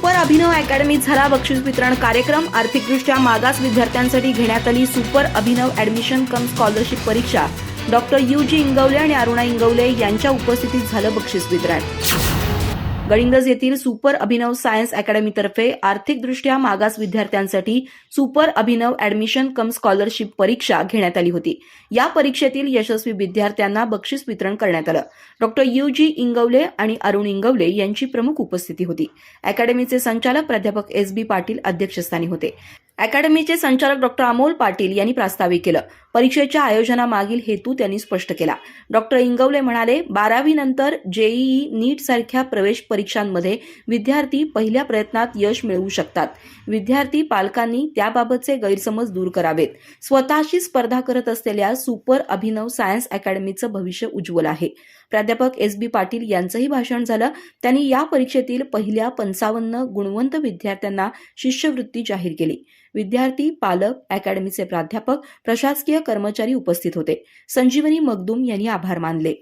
Super अभिनव अकॅडमीत झाला बक्षीस वितरण कार्यक्रम. आर्थिकदृष्ट्या मागास विद्यार्थ्यांसाठी घेण्यात आली super Abhinav admission cum scholarship परीक्षा. डॉक्टर यू जी इंगवले आणि अरुणा इंगवले यांच्या उपस्थितीत झालं बक्षीस वितरण. गडिंग्लज येथील सुपर अभिनव सायन्स अकॅडमीतर्फे आर्थिकदृष्ट्या मागास विद्यार्थ्यांसाठी super Abhinav admission cum scholarship परीक्षा घेण्यात आली होती. या परीक्षेतील यशस्वी विद्यार्थ्यांना बक्षीस वितरण करण्यात आलं. डॉक्टर यू जी इंगवले आणि अरुण इंगवले यांची प्रमुख उपस्थिती होती. अकॅडमीचे संचालक प्राध्यापक एस बी पाटील अध्यक्षस्थानी होते. अकॅडमीचे संचालक डॉक्टर अमोल पाटील यांनी प्रास्ताविक केलं. परीक्षेच्या आयोजनामागील हेतू त्यांनी स्पष्ट केला. डॉक्टर इंगवले म्हणाले बारावी नंतर जेईई नीट सारख्या प्रवेश परीक्षांमध्ये विद्यार्थी पहिल्या प्रयत्नात यश मिळवू शकतात. विद्यार्थी पालकांनी त्याबाबतचे गैरसमज दूर करावेत. स्वतःशी स्पर्धा करत असलेल्या सुपर अभिनव सायन्स अकॅडमीचं भविष्य उज्ज्वल आहे. प्राध्यापक एस बी पाटील यांचंही भाषण झालं. त्यांनी या परीक्षेतील पहिल्या पंचावन्न गुणवंत विद्यार्थ्यांना शिष्यवृत्ती जाहीर केली. विद्यार्थी पालक अकॅडमीचे प्राध्यापक प्रशासकीय कर्मचारी उपस्थित होते. संजीवनी मगदूम यांनी आभार मानले.